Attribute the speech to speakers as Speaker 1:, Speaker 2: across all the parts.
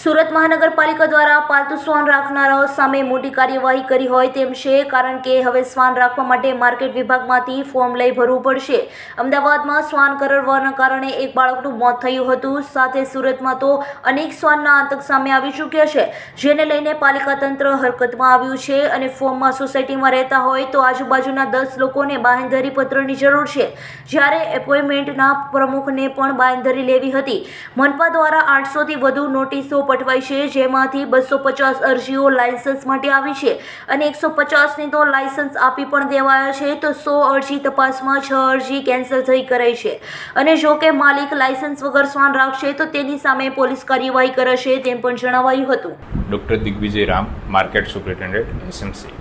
Speaker 1: સુરત મહાનગરપાલિકા દ્વારા પાલતુ શ્વાન રાખનારાઓ સામે મોટી કાર્યવાહી કરી હોય તેમ છે, કારણ કે હવે શ્વાન રાખવા માટે માર્કેટ વિભાગમાંથી ફોર્મ લઈ ભરવું પડશે. અમદાવાદમાં શ્વાન કરડવાના કારણે એક બાળકનું મોત થયું હતું. સાથે સુરતમાં તો અનેક શ્વાનના આતંક સામે આવી ચૂક્યા છે, જેને લઈને પાલિકા તંત્ર હરકતમાં આવ્યું છે અને ફોર્મમાં સોસાયટીમાં રહેતા હોય તો આજુબાજુના દસ લોકોને બાંહેધરી પત્રની જરૂર છે. જ્યારે એપોઇન્ટમેન્ટના પ્રમુખને પણ બાંહેધરી લેવી હતી. મનપા દ્વારા આઠસોથી વધુ નોટિસો પઠવાઈ છે જેમાંથી બસો પચાસ અરજીઓ લાયસન્સ માટે આવી છે અને એકસો પચાસની તો લાયસન્સ આપી પણ દેવાયા છે તો સો અરજી તપાસમાં છ અરજી કેન્સલ થઈ કરાઈ છે. અને જો કે માલિક લાયસન્સ વગર શ્વાન રાખશે તો તેની સામે પોલીસ કાર્યવાહી કરશે તેમ પણ જણાવાયું હતું.
Speaker 2: Doctor Digvijay Ram market superintendent SMC.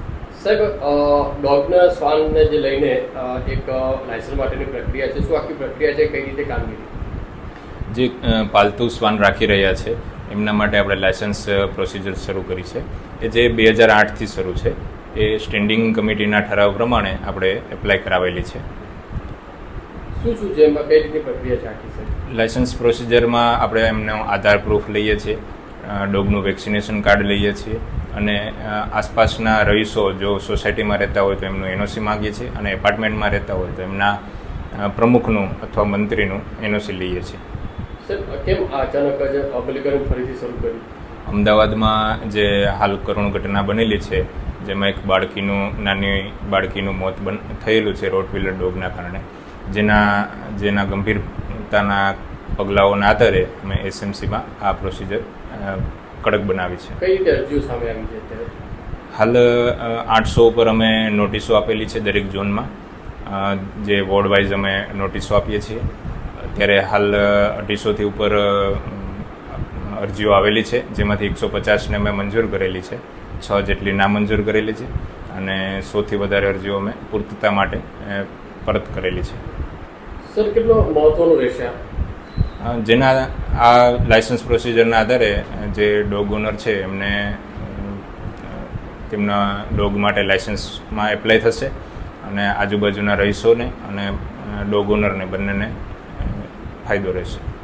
Speaker 3: સાહેબ ડોગના શ્વાનને જે લઈને એક લાયસન્સ માટેની પ્રક્રિયા છે શું આખી પ્રક્રિયા છે કઈ રીતે કામગીરી?
Speaker 2: જે પાલતુ શ્વાન રાખી રહ્યા છે એમના માટે આપણે લાયસન્સ પ્રોસિજર શરૂ કરી છે. એ જે બે હજાર આઠથી શરૂ છે એ સ્ટેન્ડિંગ કમિટીના ઠરાવ પ્રમાણે આપણે એપ્લાય કરાવેલી છે.
Speaker 3: શું શું છે એમાં કઈ રીતની પ્રક્રિયા છે?
Speaker 2: લાયસન્સ પ્રોસિજરમાં આપણે એમનો આધાર પ્રૂફ લઈએ છીએ ડોગનું વેક્સિનેશન કાર્ડ લઈએ છીએ અને આસપાસના રહીશો જો સોસાયટીમાં રહેતા હોય તો એમનું એનઓસી માગીએ છીએ અને એપાર્ટમેન્ટમાં રહેતા હોય તો એમના પ્રમુખનું અથવા મંત્રીનું એનઓસી લઈએ છીએ.
Speaker 3: કેમ અચાનક જ અમલીકરણ ફરીથી શરૂ કર્યું?
Speaker 2: અમદાવાદમાં જે હાલ કરુણ ઘટના બનેલી છે જેમાં એક બાળકીનું નાની બાળકીનું મોત બન થયેલું છે રોટવીલર ડોગના કારણે. જેના જેના ગંભીરતાના પગલાઓના આધારે અમે એસએમસીમાં આ પ્રોસિજર કડક બનાવી છે.
Speaker 3: કઈ રીતે અરજીઓ સામે આવી છે
Speaker 2: હાલ આઠસો ઉપર અમે નોટિસો આપેલી છે દરેક ઝોનમાં. જે વોર્ડ વાઇઝ અમે નોટિસો આપીએ છીએ. અત્યારે હાલ અઢીસોથી ઉપર અરજીઓ આવેલી છે જેમાંથી એકસો પચાસને અમે મંજૂર કરેલી છે. છ જેટલી નામંજૂર કરેલી છે અને સોથી વધારે અરજીઓ અમે પૂર્તતા માટે પરત કરેલી છે.
Speaker 3: સર કેટલો મહત્વનું રહેશે
Speaker 2: જેના આ લાયસન્સ પ્રોસિજરના આધારે જે ડોગ ઓનર છે એમને તેમના ડોગ માટે લાયસન્સમાં એપ્લાય થશે અને આજુબાજુના રહીશોને અને ડોગ ઓનરને બંનેને ફાયદો રહેશે